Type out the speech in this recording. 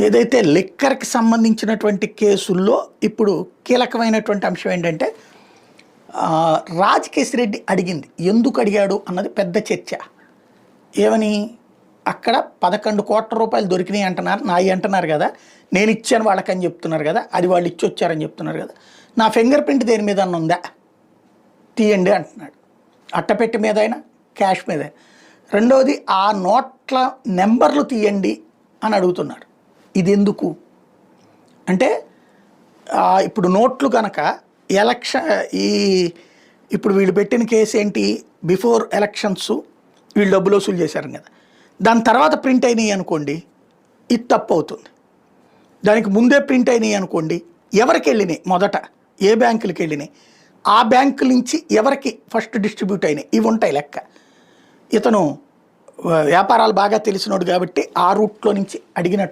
ఏదైతే లిక్కర్కి సంబంధించినటువంటి కేసుల్లో ఇప్పుడు కీలకమైనటువంటి అంశం ఏంటంటే ఆ, రాజకేశ్ రెడ్డి అడిగింది. ఎందుకు అడిగాడు అన్నది పెద్ద చర్చ. ఏమని? అక్కడ పదకొండు కోట్ల రూపాయలు దొరికినాయి అంటున్నారు. నాయి అంటున్నారు కదా. నేను ఇచ్చాను వాళ్ళకని చెప్తున్నారు కదా. అది వాళ్ళు ఇచ్చి వచ్చారని చెప్తున్నారు కదా. నా ఫింగర్ ప్రింట్ దేని మీద అన్న ఉందా? తీయండి అంటున్నాడు. అట్టపెట్టి మీద అయినా? క్యాష్ మీద రెండవది ఆ నోట్ల నెంబర్లు తీయండి అని అడుగుతున్నాడు. ఇది ఎందుకు అంటే ఇప్పుడు నోట్లు కనుక ఎలక్షన్ ఈ ఇప్పుడు వీళ్ళు పెట్టిన కేసు ఏంటి? బిఫోర్ ఎలక్షన్స్ వీళ్ళు డబ్బులు వసూలు చేశారు కదా. దాని తర్వాత ప్రింట్ అయినాయి అనుకోండి ఇది తప్పు అవుతుంది దానికి ముందే ప్రింట్ అయినాయి అనుకోండి ఎవరికి వెళ్ళినాయి? మొదట ఏ బ్యాంకులకి వెళ్ళినాయి? ఆ బ్యాంకు నుంచి ఎవరికి ఫస్ట్ డిస్ట్రిబ్యూట్ అయినాయి? ఇవి ఉంటాయి లెక్క. ఇతను వ్యాపారాలు బాగా తెలిసినోడు కాబట్టి ఆ రూట్లో నుంచి అడిగినట్టు